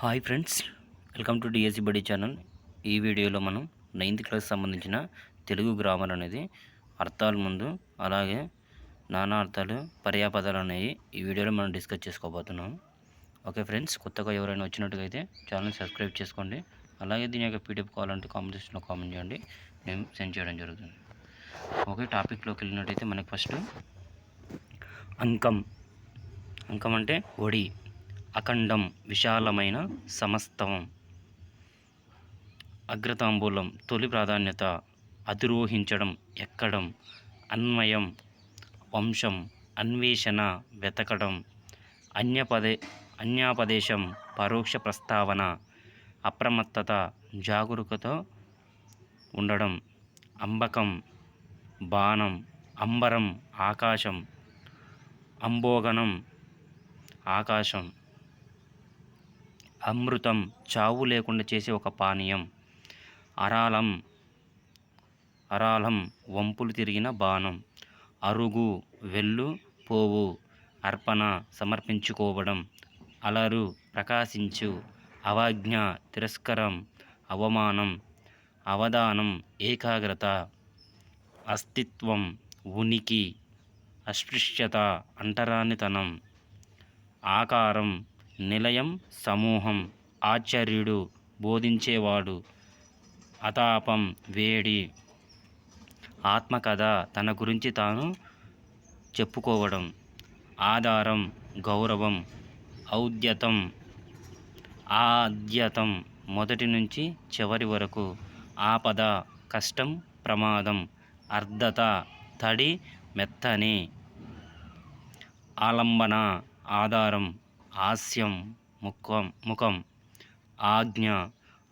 Hi friends welcome to DSC Badi channel. ఈ వీడియోలో మనం నైన్త్ క్లాస్ సంబంధించిన తెలుగు గ్రామర్ అనేది అర్థాల ముందు అలాగే నానా అర్థాలు పర్యాపదాలు అనేవి ఈ వీడియోలో మనం డిస్కస్ చేసుకోబోతున్నాం. ఓకే ఫ్రెండ్స్ కొత్తగా ఎవరైనా వచ్చినట్టుగా అయితే ఛానల్ సబ్స్క్రైబ్ చేసుకోండి. అలాగే దీని యొక్క పీడిఎఫ్ కావాలంటే కామెంట్ సెక్షన్లో కామెంట్ చేయండి. మేము సెండ్ చేయడం జరుగుతుంది. ఓకే టాపిక్లోకి వెళ్ళినట్టయితే మనకి ఫస్ట్ అంకం. అంకం అంటే ఒడి. అఖండం విశాలమైన సమస్తం. అగ్రతాంబూలం తొలి ప్రాధాన్యత అధిరోహించడం ఎక్కడం అన్వయం వంశం అన్వేషణ వెతకడం అన్యపదే అన్యాపదేశం పరోక్ష ప్రస్తావన అప్రమత్తత జాగరూకత ఉండడం అంబకం బాణం అంబరం ఆకాశం అంబోగనం ఆకాశం అమృతం చావు లేకుండా చేసే ఒక పానీయం. అరాలం అరాలం వంపులు తిరిగిన బాణం. అరుగు వెళ్ళు పోవు అర్పణ సమర్పించుకోవడం. అలరు ప్రకాశించు అవజ్ఞ తిరస్కరం అవమానం అవధానం ఏకాగ్రత అస్తిత్వం ఉనికి అస్పృశ్యత అంటరానితనం ఆకారం నిలయం సమూహం ఆచార్యుడు బోధించేవాడు అతాపం వేడి. ఆత్మకథ తన గురించి తాను చెప్పుకోవడం ఆధారం గౌరవం ఔద్యతం. ఆద్యతం మొదటి నుంచి చివరి వరకు ఆపద కష్టం ప్రమాదం అర్ధత తడి మెత్తని. ఆలంబన ఆధారం హాస్యం ముఖం ముఖం ఆజ్ఞ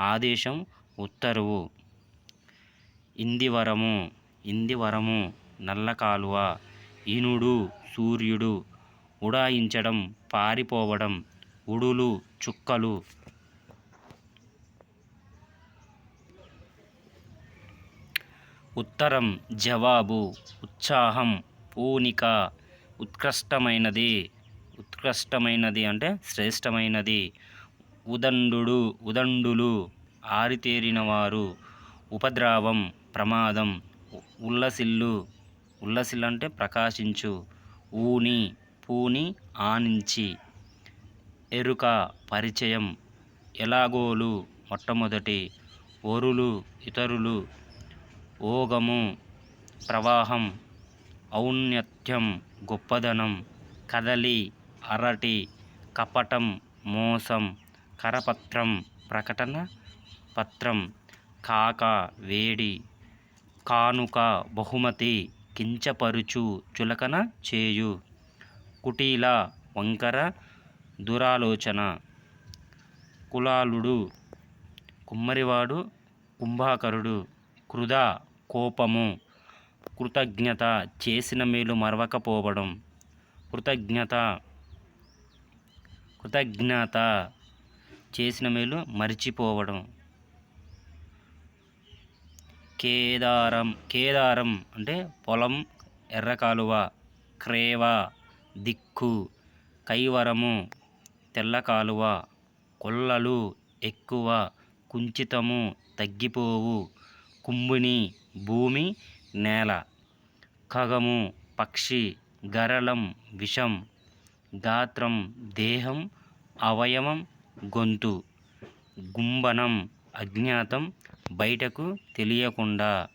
ఆదేశం ఉత్తర్వు. ఇందివరము ఇందివరము నల్ల కాలువ ఇనుడు సూర్యుడు ఉడాయించడం పారిపోవడం ఉడులు చుక్కలు. ఉత్తరం జవాబు ఉత్సాహం పూనిక ఉత్కృష్టమైనది. ఉత్కృష్టమైనది అంటే శ్రేష్టమైనది. ఉదండు ఉదండులు ఆరితేరినవారు. ఉపద్రావం ప్రమాదం ఉల్లసిల్లు. ఉల్లసిల్లు అంటే ప్రకాశించు. ఊని పూని ఆనించి. ఎరుక పరిచయం. ఎలాగోలు మొట్టమొదటి. ఒరులు ఇతరులు. ఓగము ప్రవాహం. ఔన్నత్యం గొప్పదనం. కదలి అరటి కపటం మోసం కరపత్రం ప్రకటన పత్రం కాక వేడి కానుక బహుమతి కించపరుచు చులకన చేయు కుటీల వంకర దురాలోచన కులాలుడు కుమ్మరివాడు కుంభాకరుడు కృద కోపము కృతజ్ఞత చేసిన మేలు మరవకపోవడం కృతజ్ఞత కృతజ్ఞత చేసిన మేలు మరిచిపోవడం. కేదారం కేదారం అంటే పొలం ఎర్రకాలువ క్రేవ దిక్కు కైవరము తెల్ల కాలువ కొల్లలు ఎక్కువ కుంచితము తగ్గిపోవు కుంభిని భూమి నేల ఖగము పక్షి గరళం విషం గాత్రం దేహం అవయవం గొంతు గుంబనం అజ్ఞాతం బయటకు తెలియకుండా.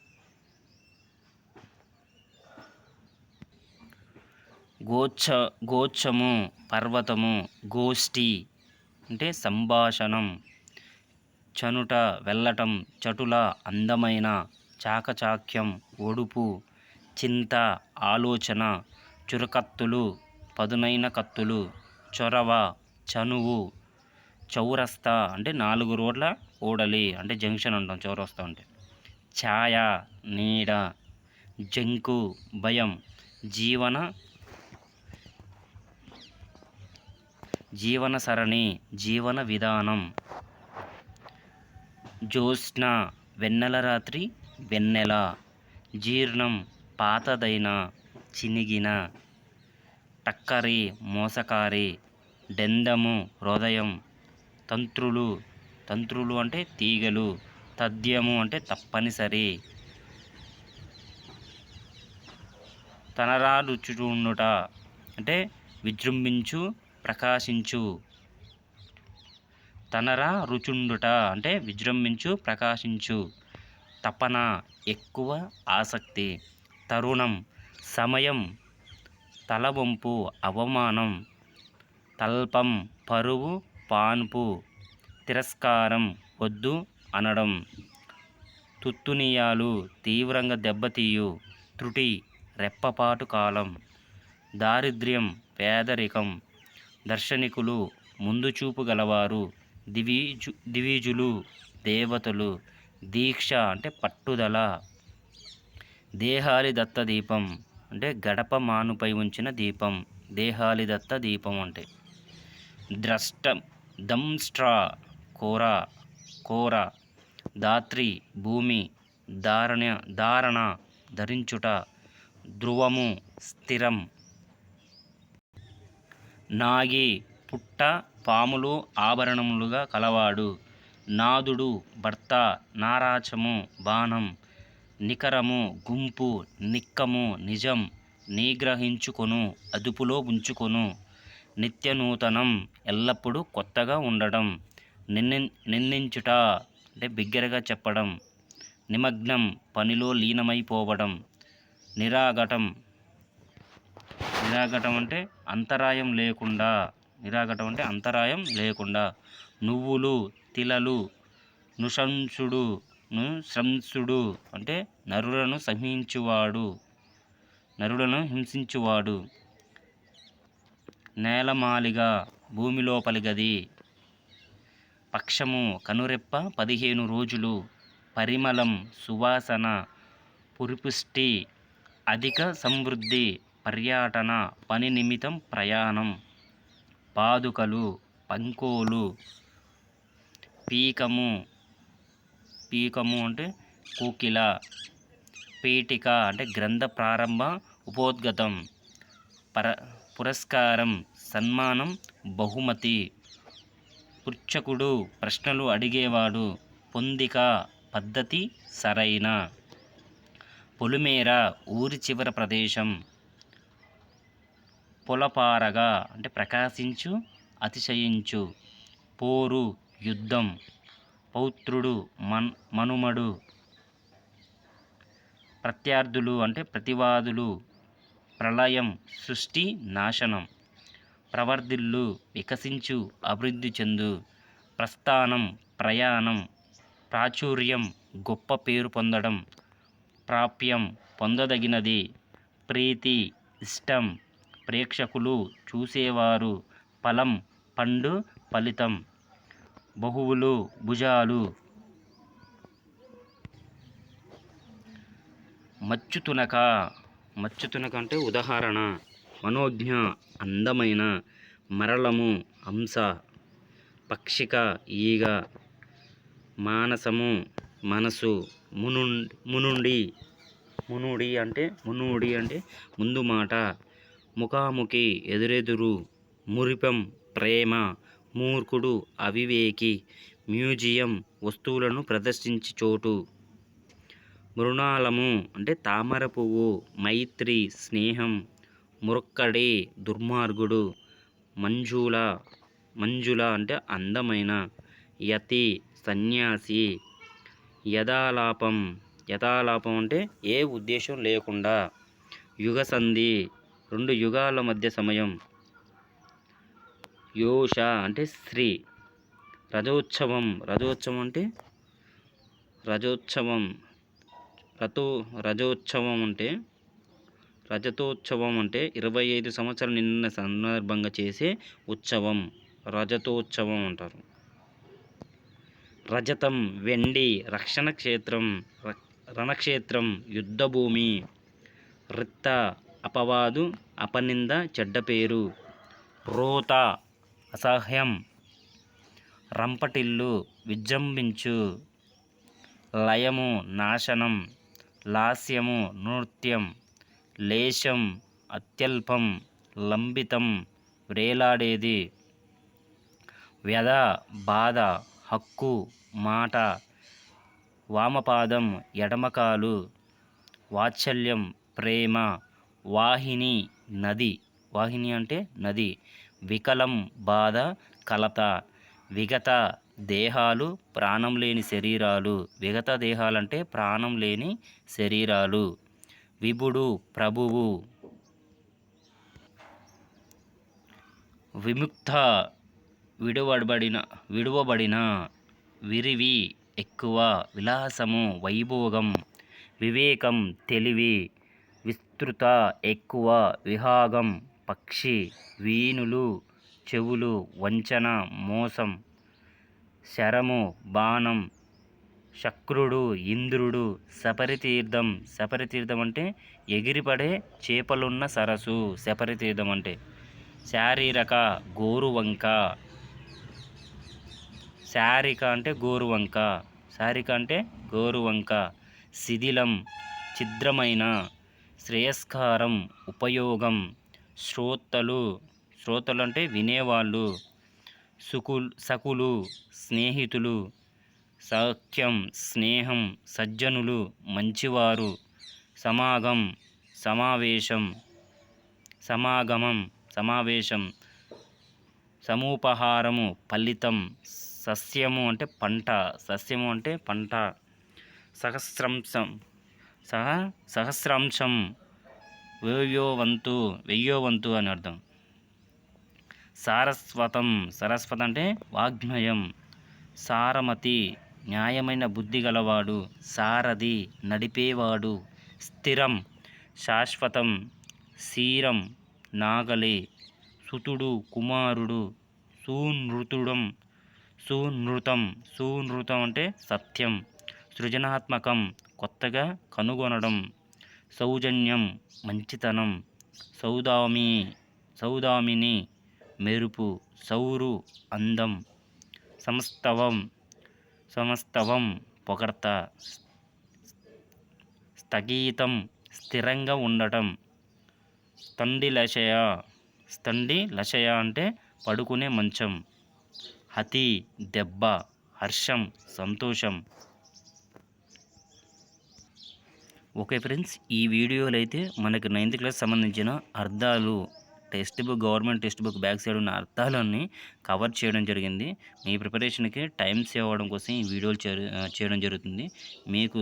గోచ్చ గోచ్చము పర్వతము గోష్ఠి అంటే సంభాషణం. చనుట వెళ్ళటం చటుల అందమైన చాకచాక్యం ఒడుపు చింత ఆలోచన చురకత్తులు పదునైన కత్తులు చొరవ చనువు చౌరస్తా అంటే నాలుగు రోడ్ల ఓడలి అంటే జంక్షన్ అంటాం చౌరస్తా అంటే. ఛాయ నీడ జంకు భయం జీవన జీవన సరణి జీవన విధానం. జ్యోత్స్న వెన్నెల రాత్రి వెన్నెల. జీర్ణం పాతదైన చినిగిన. టక్కరి మోసకారి డెందము హృదయం తంత్రులు. తంత్రులు అంటే తీగలు తథ్యము అంటే తప్పనిసరి. తనరా రుచుచుండుట అంటే విజృంభించు ప్రకాశించు. తనరా రుచుండుట అంటే విజృంభించు ప్రకాశించు. తపన ఎక్కువ ఆసక్తి. తరుణం సమయం తలవంపు అవమానం తల్పం పరువు పాన్పు తిరస్కారం వద్దు అనడం తుత్తునియాలు తీవ్రంగా దెబ్బతీయు త్రుటి రెప్పపాటు కాలం దారిద్ర్యం పేదరికం దర్శనికులు ముందు చూపు గలవారు దివీజు దివీజులు దేవతలు దీక్ష అంటే పట్టుదల దేహాలి దత్త దీపం అంటే గడప మానుపై ఉంచిన దీపం దేహాలి దత్త దీపం అంటే. ద్రష్ట దంస్ట్రా కోర కోర దాత్రి భూమి ధారణ ధారణ ధరించుట ధ్రువము స్థిరం. నాగి పుట్ట పాములు ఆభరణములుగా కలవాడు. నాదుడు భర్త నారాచము బాణం నికరము గుంపు నిక్కము నిజం నిగ్రహించుకొను అదుపులో ఉంచుకొను. నిత్యనూతనం ఎల్లప్పుడూ కొత్తగా ఉండడం నిన్ని నిందించుట అంటే బిగ్గరగా చెప్పడం. నిమగ్నం పనిలో లీనమైపోవడం. నిరాగటం నిరాగటం అంటే అంతరాయం లేకుండా. నిరాగటం అంటే అంతరాయం లేకుండా. నువ్వులు తిలలు నుశంసుడు నుశంసుడు అంటే నరులను సహించువాడు నరులను హింసించువాడు. నేలమాలిగా భూమి లోపలి గది పక్షము కనురెప్ప పదిహేను రోజులు. పరిమళం సువాసన పురిపుష్టి అధిక సమృద్ధి పర్యాటన పని నిమిత్తం ప్రయాణం. పాదుకలు పంకోలు పీకము పీకము అంటే కూకిల పీఠిక అంటే గ్రంథ ప్రారంభ ఉపోద్గతం పర పురస్కారం సన్మానం బహుమతి పుచ్చకుడు ప్రశ్నలు అడిగేవాడు పొందిక పద్ధతి సరైన పొలిమేర ఊరి చివర ప్రదేశం పొలపారగా అంటే ప్రకాశించు అతిశయించు పోరు యుద్ధం పౌత్రుడు మన్ మనుమడు ప్రత్యర్థులు అంటే ప్రతివాదులు ప్రళయం సృష్టి నాశనం ప్రవర్ధిల్లు వికసించు అభివృద్ధి చెందు ప్రస్థానం ప్రయాణం ప్రాచుర్యం గొప్ప పేరు పొందడం ప్రాప్యం పొందదగినది ప్రీతి ఇష్టం ప్రేక్షకులు చూసేవారు ఫలం పండు ఫలితం. బహువులు భుజాలు. మచ్చుతునక. మచ్చుతునక అంటే ఉదాహరణ మనోజ్ఞ అందమైన మరళము హంస పక్షిక ఈగ మానసము మనసు మును మునుండి. మునుడి అంటే మునుడి అంటే ముందు మాట. ముఖాముఖి ఎదురెదురు మురిపం ప్రేమ మూర్ఖుడు అవివేకి మ్యూజియం వస్తువులను ప్రదర్శించే చోటు. మృణాలము అంటే తామర పువ్వు మైత్రి స్నేహం మురక్కడి దుర్మార్గుడు మంజుల మంజుల అంటే అందమైన యతి సన్యాసి యథాలాపం యథాలాపం అంటే ఏ ఉద్దేశం లేకుండా యుగ సంధి రెండు యుగాల మధ్య సమయం యోష అంటే స్త్రీ. రజోత్సవం. రజోత్సవం అంటే? రజోత్సవం. రథో రజోత్సవం అంటే? రజతోత్సవం అంటే ఇరవై ఐదు సంవత్సరాలు నిన్న సందర్భంగా చేసే ఉత్సవం. రజతోత్సవం అంటారు. రజతం వెండి రక్షణ క్షేత్రం ర- రణక్షేత్రం యుద్ధభూమి రిత్త అపవాదు అపనింద చెడ్డ పేరు. రోత అసహ్యం. రంపటిల్లు విజృంభించు. లయము నాశనం. లాస్యము నృత్యం. లేశం అత్యల్పం. లంబితం వ్రేలాడేది వ్యధ బాధ హక్కు మాట. వామపాదం ఎడమకాలు. వాత్సల్యం ప్రేమ. వాహిని నది. వాహిని అంటే నది. వికలం బాధ కలత. విగత దేహాలు ప్రాణం లేని శరీరాలు. విగత దేహాలంటే ప్రాణం లేని శరీరాలు. విభుడు ప్రభువు. విముక్త విడువబడిన విడువబడిన విరివి ఎక్కువ విలాసము వైభోగం. వివేకం తెలివి. విస్తృత ఎక్కువ విహాగం. పక్షి వీణులు చెవులు వంచన మోసం శరము బాణం శక్రుడు ఇంద్రుడు శపరితీర్థం. శపరితీర్థం అంటే ఎగిరిపడే చేపలున్న సరస్సు. శపరితీర్థం అంటే శారీరక గోరువంక. శారిక అంటే గోరువంక. శారిక అంటే గోరువంక. శిథిలం ఛిద్రమైన శ్రేయస్కారం ఉపయోగం. శ్రోతలు శ్రోతలు అంటే వినేవాళ్ళు సుకుల్ సకులు స్నేహితులు సఖ్యం స్నేహం సజ్జనులు మంచివారు సమాగం సమావేశం సమాగమం సమావేశం సమూపహారము ఫలితం సస్యము అంటే పంట సస్యము అంటే పంట సహస్రంశం సహ సహస్రాంశం వేయో వంతు వెయ్యో వంతు అని అర్థం. సారస్వతం సరస్వతం అంటే వాగ్మయం. సారమతి న్యాయమైన బుద్ధి గలవాడు. సారథి నడిపేవాడు. స్థిరం శాశ్వతం. శీరం నాగలి. సుతుడు కుమారుడు. సూనృతుడం సూనృతం. సూనృతం అంటే సత్యం. సృజనాత్మకం కొత్తగా కనుగొనడం. సౌజన్యం మంచితనం సౌదామి సౌదామిని మెరుపు సౌరు అందం సమస్తవం సమస్తవం పొగడ్త స్థగీతం స్థిరంగా ఉండటం స్తండి లశయ స్తండి లశయ అంటే పడుకునే మంచం హతి దెబ్బ హర్షం సంతోషం ఓకే ఫ్రెండ్స్ ఈ వీడియోలో అయితే మనకి నైన్త్ క్లాస్ సంబంధించిన అర్థాలు text book government text book back side ఉన్న అర్థాలన్నీ కవర్ చేయడం జరిగింది. మీ ప్రిపరేషన్కి టైం సేవ్ అవ్వడం కోసం ఈ వీడియోలు చేయడం జరుగుతుంది. మీకు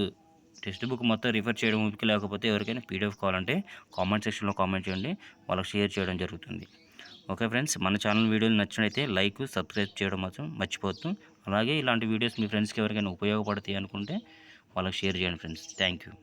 టెక్స్ట్ బుక్ మొత్తం రిఫర్ చేయడం ఓపిక లేకపోతే ఎవరికైనా పీడిఎఫ్ కావాలంటే కామెంట్ సెక్షన్లో కామెంట్ చేయండి. వాళ్ళకి షేర్ చేయడం జరుగుతుంది. ఓకే ఫ్రెండ్స్ మన ఛానల్ వీడియోలు నచ్చినట్లయితే లైక్ సబ్స్క్రైబ్ చేయడం మాత్రం మర్చిపోవద్దు. అలాగే ఇలాంటి వీడియోస్ మీ ఫ్రెండ్స్కి ఎవరికైనా ఉపయోగపడతాయి అనుకుంటే వాళ్ళకి షేర్ చేయండి ఫ్రెండ్స్. Thank you